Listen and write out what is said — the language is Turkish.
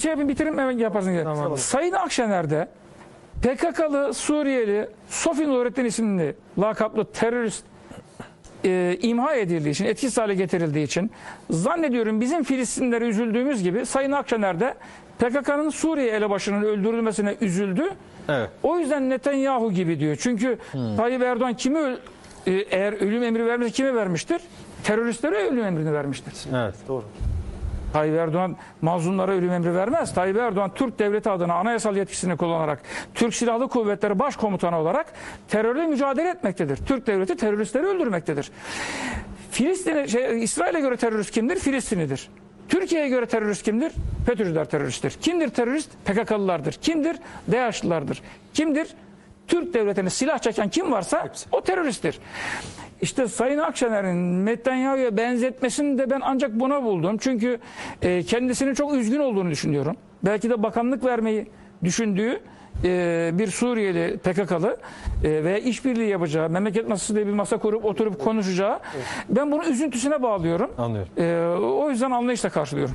şey yapayım bitireyim hemen yaparsın. diye. Tamam. Sayın Akşener'de PKK'lı Suriyeli Sofi Nurettin isimli lakaplı terörist e, imha edildiği için, etkisiz hale getirildiği için zannediyorum bizim Filistinlere üzüldüğümüz gibi Sayın Akşener de PKK'nın Suriye elebaşının öldürülmesine üzüldü. Evet. O yüzden Netanyahu gibi diyor. Çünkü Tayyip Erdoğan kimi e, eğer ölüm emri vermişse kimi vermiştir? Teröristlere ölüm emrini vermiştir. Evet. Doğru. Tayyip Erdoğan mazlumlara ölüm emri vermez. Tayyip Erdoğan Türk devleti adına anayasal yetkisini kullanarak Türk Silahlı Kuvvetleri Başkomutanı olarak terörle mücadele etmektedir. Türk devleti teröristleri öldürmektedir. Filistin'e şey, İsrail'e göre terörist kimdir? Filistinlidir. Türkiye'ye göre terörist kimdir? FETÖ'cüler teröristtir. Kimdir terörist? PKK'lılardır. Kimdir? DAEŞ'lılardır. Kimdir? Türk devletine silah çeken kim varsa o teröristtir. İşte Sayın Akşener'in Netanyahu'ya benzetmesini de ben ancak buna buldum. Çünkü e, kendisinin çok üzgün olduğunu düşünüyorum. Belki de bakanlık vermeyi düşündüğü e, bir Suriyeli PKK'lı e, veya işbirliği yapacağı, memleket masası diye bir masa kurup oturup konuşacağı ben bunu üzüntüsüne bağlıyorum. Anlıyorum. E, o yüzden anlayışla karşılıyorum.